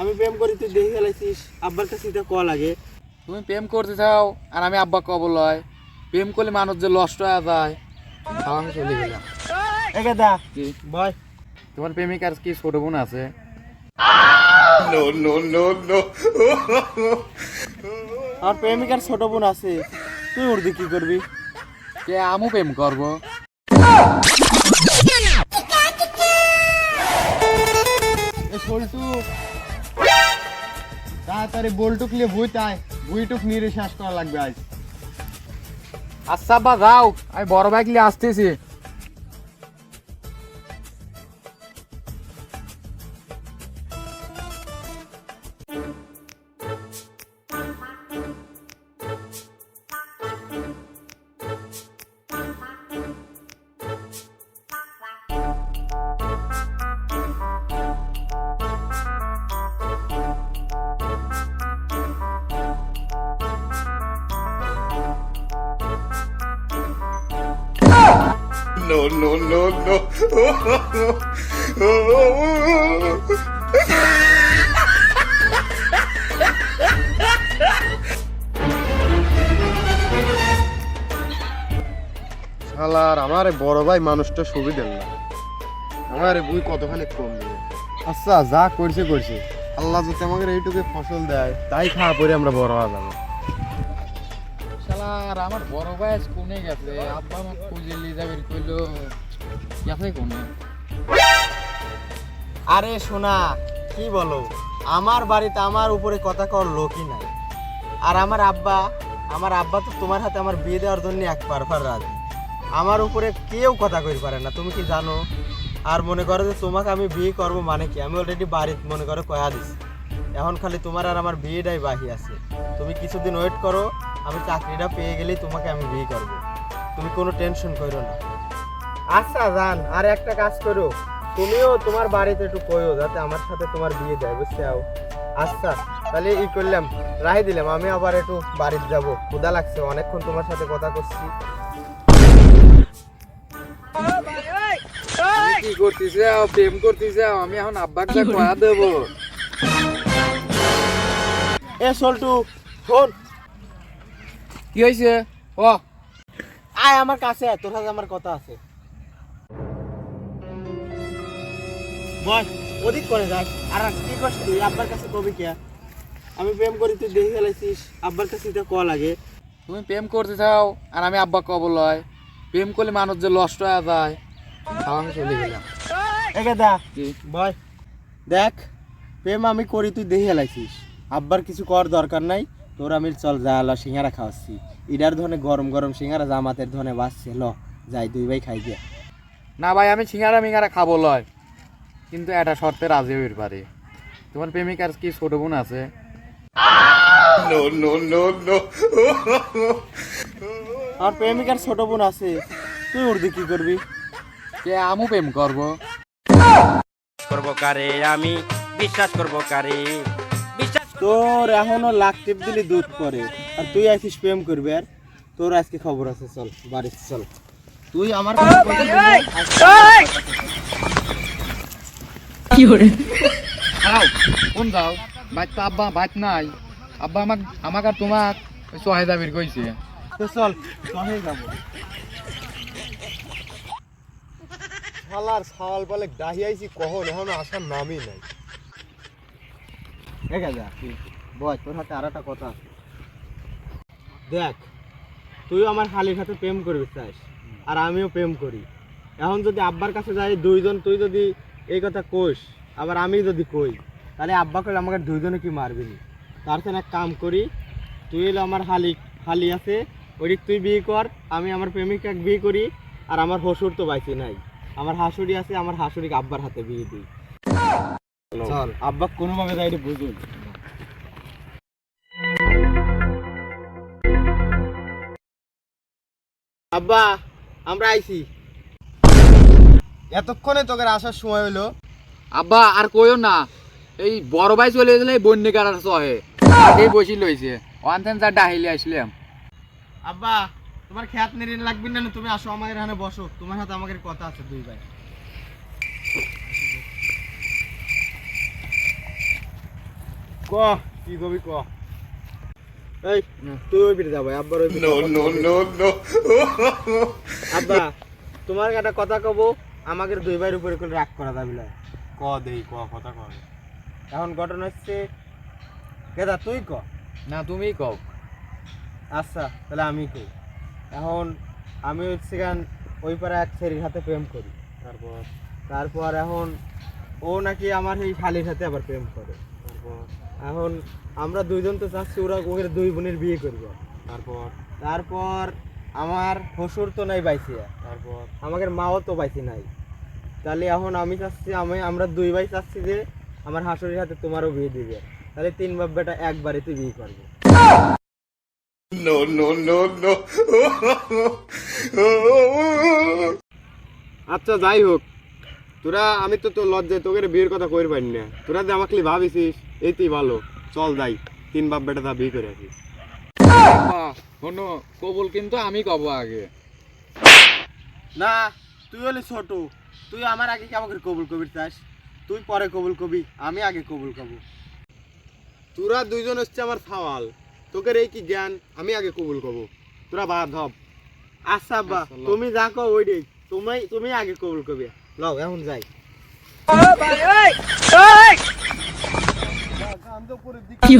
আমি প্রেম করি তুই দেখে গেলাইছিস আব্বার কাছে এটা কল লাগে? তুমি প্রেম করতে চাও আর আমি আব্বা কবল লয় প্রেম করলে মানুষ যে নষ্ট হয়ে যায় তাও আমি চলে গেলাম। একে দা কি? বয়। তোমার প্রেমিকার কি ছোট বোন আছে? আমার প্রেমিকার ছোট বোন আছে। তুই উর্দি কি করবি? কে আমু প্রেম করব? তাড়াতাড়ি বলটুক নিয়ে ভুই তাই ভুইটুক নিয়ে শেষ করা লাগবে আজ। আচ্ছা বা যাও। আমি বড় বাইক নিয়ে আসতেছি। শালার, আমার বড় ভাই মানুষটা সুবিধের না আমার বই কতখানি কম আচ্ছা যা করছে করছে। আল্লাহ যদি আমাকে এইটুকু ফসল দেয়, তাই খাওয়া পরে আমরা বড় হওয়া যাব। শালার আমার বড় ভাই কোনে গেছে? আব্বা আমার খুঁজে নিয়ে যাবে কইলো, গেছে কোনে? আরে সোনা কি বলো? আমার বাড়িতে আমার উপরে কথা কর লোকই নাই। আর আমার আব্বা আমার আব্বা তো তোমার হাতে আমার বিয়ে দেওয়ার জন্য এক পারফার রাজি। আমার উপরে কেউ কথা কই পারে না, তুমি কি জানো? আর মনে করো যে তোমাকে আমি বিয়ে করব মানে কি? আমি অলরেডি বাড়িতে, মনে করো কয়া দিছি। এখন খালি তোমার আর আমার বিয়েটাই বাকি আছে। তুমি কিছুদিন ওয়েট করো আমি চাকরিটা পেয়ে গেলেই তোমাকে আমি বিয়ে করব। তুমি কোনো টেনশন করো না। আচ্ছা জান, আর একটা কাজ করো। তুমিও তোমার বাড়িতে একটু কইও যাতে আমার সাথে তোমার বিয়ে দেয়, বুঝতে আও আচ্ছা তাহলে ই করলাম, রাহি দিলাম। আমি আবার একটু বাড়িতে যাব। ক্ষুদা লাগছে, অনেকক্ষণ তোমার সাথে কথা করছি। কি করতেছে? প্রেম করতেছে? আমি এখন আব্বাকে কয়া দেবো। এ, সল্টু কি হয়েছে? ও। আয় আমার কাছে তোর সাথে আমার কথা আছে। বল ওদিক করে যাস। আর কি করছিস তুই? আব্বার কাছে কবি কে? আমি প্রেম করি তুই দেখে গেলাইছিস আব্বার কাছে এটা কল লাগে তুমি প্রেম করতে চাও আর আমি আব্বা কবল লয়। প্রেম করলে মানুষ যে নষ্ট হয়ে যায় আমি চলে গেলাম। একে দা বয় দেখ প্রেম আমি করি তুই দেখে গেলাইছিস আব্বার কিছু কর দরকার নাই। তোর আমি চল যা ল সিঙ্গারা খাওয়াচ্ছি। ইডার ধনে গরম গরম সিঙ্গারা জামাতের ধনে বাসছে ল যাই দুই ভাই খাই গিয়া না ভাই আমি সিঙ্গারা মিঙ্গারা খাব লয় কিন্তু এটা শর্তে রাজি হইতে পারে। তোমার প্রেমিকার কি ছোট বোন আছে? আমার প্রেমিকার ছোট বোন আছে। তুই উর্দি কি করবি? কে আমু প্রেম করব? করব কারে আমি? বিশ্বাস করব কারে? তোর এখনও লাখ টিপ দিলি দুধ করে আর তুই আছিস প্রেম করবি আর তোর আজকে খবর আছে চল বাড়িতে চল। তুই আমার বলতে বলতে খাও কোন যাও বাইক তো আব্বা বাইক নাই। আব্বা আমাক আমাক আর তোমাক সহায় দাবির কইছে। তো চল চলে যাব। শালার সাওয়াল বলে ডাহিয়াইছি কখন এখন আসার নামই নাই। বল তোর হাতে আর একটা কথা আছে। দেখ তুইও আমার খালির সাথে প্রেম করবি চাস। আর আমিও প্রেম করি। এখন যদি আব্বার কাছে যাই দুইজন তুই যদি এই কথা কোস আবার আমি যদি কই তাহলে আব্বা কইলে আমাকে দুইজনে কি মারবি নি? তার জন্য এক কাম করি তুই হলো আমার হালি হালি আছে ওই তুই বিয়ে কর আমি আমার প্রেমিকাকে বিয়ে করি আর আমার হসুর তো বাইছে নাই। আমার হাসুরি আছে আমার হাসুরিকে আব্বার হাতে বিয়ে দিই। চল। আব্বা কোনোভাবে যাই বুঝুন। আব্বা আমরা আইছি। এতক্ষণে তোকে আসার সময় হলো আব্বা আর কইও না। এই বড় ভাই চলে গেলে বন্যে কাটার সহে আগেই বসি লইছে। ওয়ান যা ডাহিলে আসলাম। আব্বা তোমার খেয়াত নিয়ে লাগবে না তুমি আসো আমাদের এখানে বসো। তোমার সাথে আমাদের কথা আছে দুই ভাই। ক কি কবি ক। এই তুই ওই বিটে যাব আব্বার ওই নো নো নো নো আব্বা তোমার একটা কথা কব আমাকে দুই ভাইয়ের উপরে করে রাগ করা যাবে না। ক দেই ক কথা কর এখন ঘটনা হচ্ছে কেদা তুই ক? না তুমিই কও। আচ্ছা তাহলে আমি কই? এখন আমি হচ্ছে গান ওই পাড়া এক ছেলের হাতে প্রেম করি। তারপর? তারপর এখন ও নাকি আমার এই শালির হাতে আবার প্রেম করে। তারপর? এখন আমরা দুইজন তো চাচ্ছি ওরা ওদের দুই বোনের বিয়ে করবে। তারপর? তারপর আমার শ্বশুর তো নাই বাইছে তারপর? আমাদের মাও তো বাইছে নাই। তাহলে এখন আমি চাচ্ছি আমি আমরা দুই ভাই চাচ্ছি যে আমার হাসুরির হাতে তোমারও বিয়ে দিবে। তাহলে তিন বাপ বেটা একবারে তুই বিয়ে করবে। আচ্ছা যাই হোক। তোরা আমি তো তোর লজ্জায় তোকে বিয়ের কথা কইর পারি না। তোরা যে আমাকে ভাবিছিস। এই তুই ভালো। চল যাই তিন বাপ বেটা তা বিয়ে করে আসি। শোনো কবুল কিন্তু আমি কব আগে। না তুই হলি ছোট। তুই আমার আগে কি আমাকে কবুল কবির চাস? তুই পরে কবুল কবি আমি আগে কবুল কবু তোরা দুইজন হচ্ছে আমার ফাওয়াল তোকে এই কি জ্ঞান? আমি আগে কবুল কব তোরা বাদ হব আচ্ছা আব্বা আচ্ছা, তুমি যা কো ওই তুমি তুমি আগে কবুল কবি। লও এখন যাই। কি